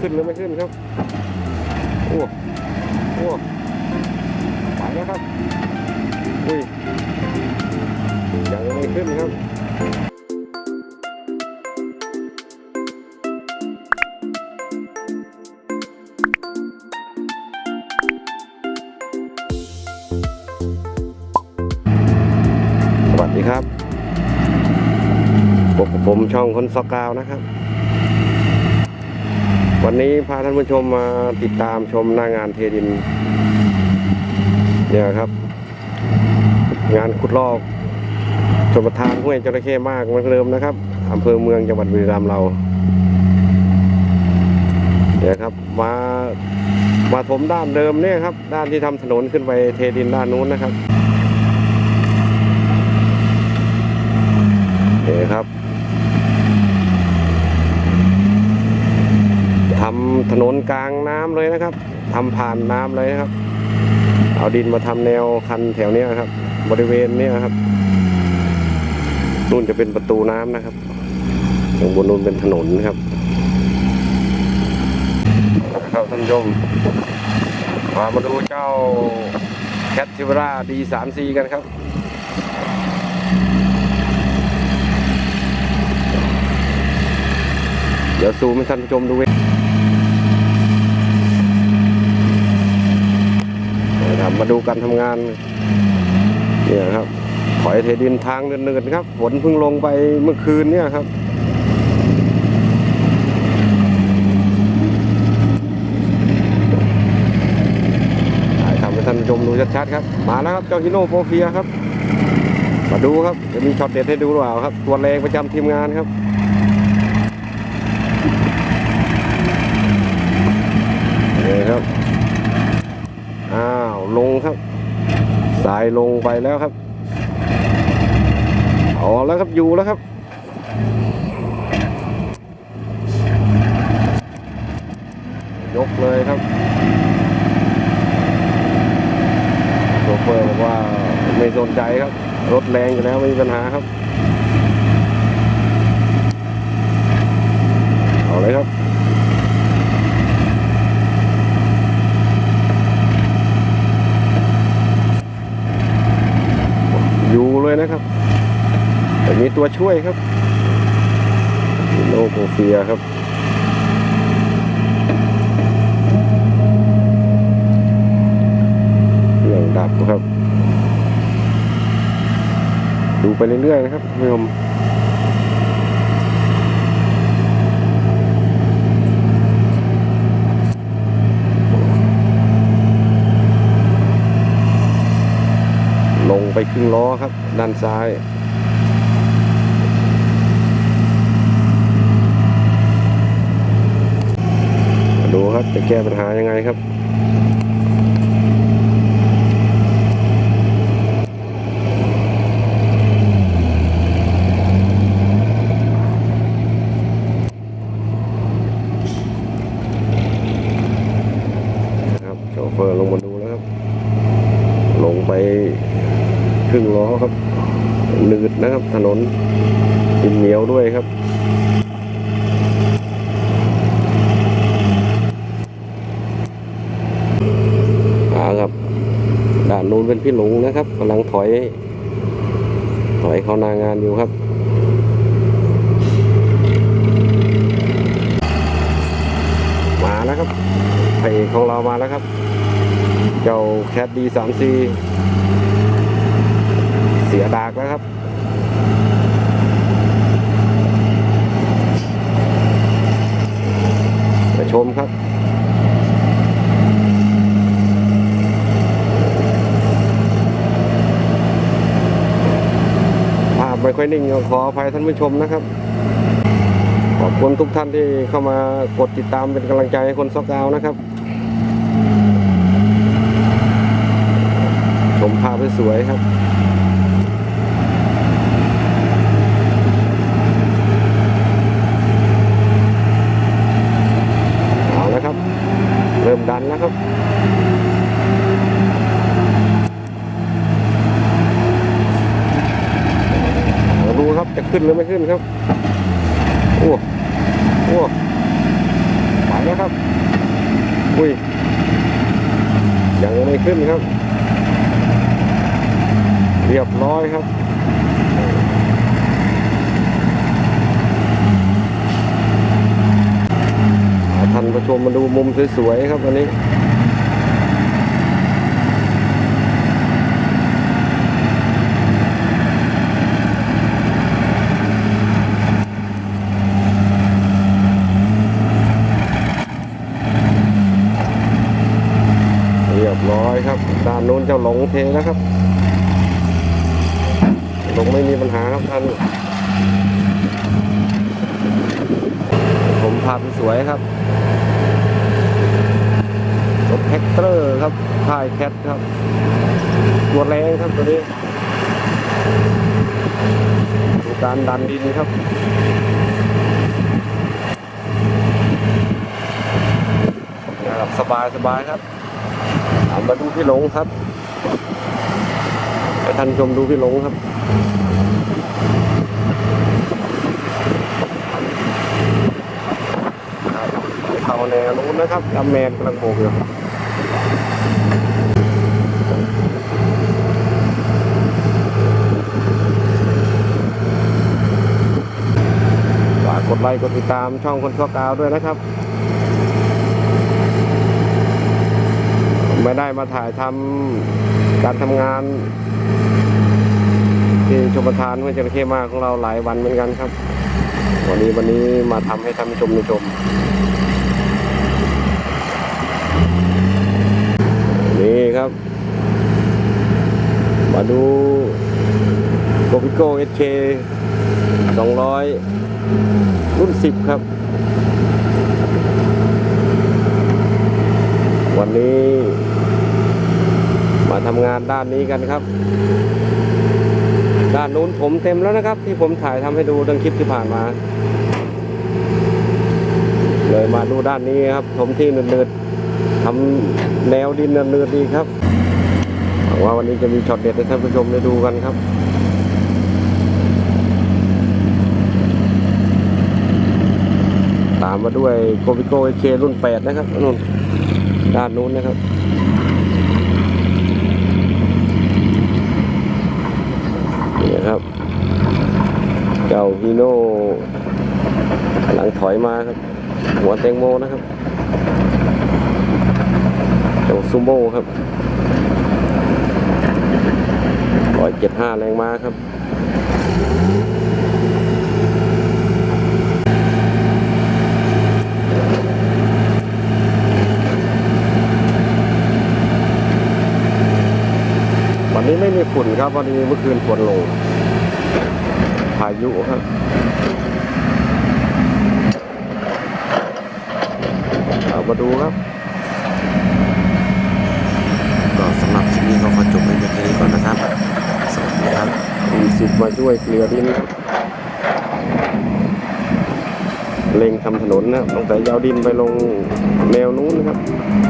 ขึ้นหรือไม่ขึ้นครับโอ้โอ้ไปแล้วครับอุ้ยยังไม่ขึ้นครับสวัสดีครับพบกับผมช่องคนสกาวนะครับ วันนี้พาท่านผู้ชมมาติดตามชมหน้างานเทดิน เนี่ยครับ งานขุดลอกชมประทานห้วยจระเข้มากเหมือนเดิมนะครับอำเภอเมืองจังหวัดบุรีรัมย์เราเนี่ยครับมามาถมด้านเดิมเนี่ยครับ ด้านที่ทำถนนขึ้นไปเทดินด้านนู้นนะครับเนี่ยครับ ทำ ถนนกลางน้ำเลยนะครับทำผ่านน้ำเลยนะครับ เอาดินมาทำแนวคันแถวเนี้ยครับ บริเวณนี้ครับนู่นจะเป็นประตูน้ำนะครับข้างบนนู่นเป็นถนนนครับครับท่านผู้ชมมามาดูเจ้าแคททิวราดีสามซีกันครับเดี๋ยวซูมให้ท่านผู้ชมดูเองนะ ครับมาดูการทำงานเนี่ยครับถอยเทดินทางเนินๆครับฝนเพิ่งลงไปเมื่อคืนเนี่ยครับถ่ายทำให้ท่านชมดูชัดๆครับ มาแล้วครับเจ้าฮิโนโปรเฟียครับ มาดูครับจะมีช็อตเด็ดให้ดูหรือเปล่าครับ ตัวแรงประจำทีมงานครับนี่ครับ ลงครับ สายลงไปแล้วครับออแล้วครับอยู่แล้วครับ ยกเลยครับโชเฟอร์บอกว่าไม่สนใจครับ รถแรงอยู่แล้วไม่มีปัญหาครับ เอาเลยครับ อยู่เลยนะครับ แตัวช่วยครับโลโกเฟียครับ เครื่องดับครับ ดูไปเรื่อยๆนะครับคุณผู้ชมลงไปครึ่งล้อครับ ด้านซ้าย มาดู ครับ จะแก้ปัญหายังไงครับ ครับโชเฟอร์ลงมาดูแล้วครับ ลงไปครึ่งล้อครับหนืดนะครับ ถนนดินเหนียวด้วยครับ อ่าครับ ด่านนู้นเป็นพี่หลงนะครับกำลังถอย ถอยเข้านางานอยู่ครับมาแล้วครับพระเอของเรามาแล้วครับ เจ้าแคดดีสามซีเสียดากแล้วครับไปชมครับ ภาพไม่ ค่อยนิ่งขออภัยท่านผู้ชมนะครับ ขอบคุณทุกท่านที่เข้ามากดติดตามเป็นกำลังใจให้คนซอกดาวนะครับ ชมภาพสวยครับเอาล้วครับเริ่มดันแล้วครับ เราดูครับจะ ขึ้นหรือไม่ขึ้นครับโอ้โอ้ไปแล้วครับอุ้ยยังไม่ขึ้นครับ เรียบร้อยครับท่านผู้ชมมาดูมุมสวยๆครับวันนี้ เรียบร้อยครับ ด้านโน้นเจ้าหลงเทแล้วครับ หลงไม่มีปัญหาครับท่านผมภาพสวยครับรถแท็กเตอร์ครับค่ายแคทครับตัวแรงครับตัวนี้ดูการดันดินครับนะครับสบายสบายครับเอามาดูพี่หลงครับ ให้ท่านชมดูพี่หลงครับ เข้าแนวนู้นนะครับดำแมนกำลังโบกอยู่ฝากกดไลค์กดติดตามช่องคนซัวกาวด้วยนะครับ ได้มาถ่ายทำการทำงาน ที่ชมประทานห้วยจระเข้มากของเราหลายวันเหมือนกันครับ วันนี้วันนี้มาทำให้ท่านผู้ชมได้ชมนี่ครับ มาดูโกพิโก้เอสเคสองร้อยรุ่นสิบครับ วันนี้ ทำงานด้านนี้กันครับ ด้านนู้นผมเต็มแล้วนะครับ ที่ผมถ่ายทำให้ดูดังคลิปที่ผ่านมา เลยมาดูด้านนี้ครับถมที่เนืดๆทำแนวดินเนืดๆดีครับหวังว่าวันนี้จะมีช็อตเด็ดให้ท่านผู้ชมได้ดูกันครับตามมาด้วยโกบิโก้เครุ่น 8 นะครับนู่นด้านนู้นนะครับ นี่ครับ เจ้าฮีโน่กำลังถอยมาครับ หัวแตงโมนะครับเจ้าซูโม่ครับร้อยเจ็ดห้าแรงมาครับวันนี้ไม่มีฝุ่นครับวันนี้เมื่อคืนฝนลง ยุครับเอามาดูครับก็สำหรับคลิปนี้ก็ขอจบไปเพียงแค่นี้ก่อนนะครับ สวัสดีครับมีสิบมาช่วยเกลือดินครับเล็งทำถนนนะครับตั้งแต่ยาวดินไปลงแนวนู้นนะครับไปแบบสบายสบายๆครับ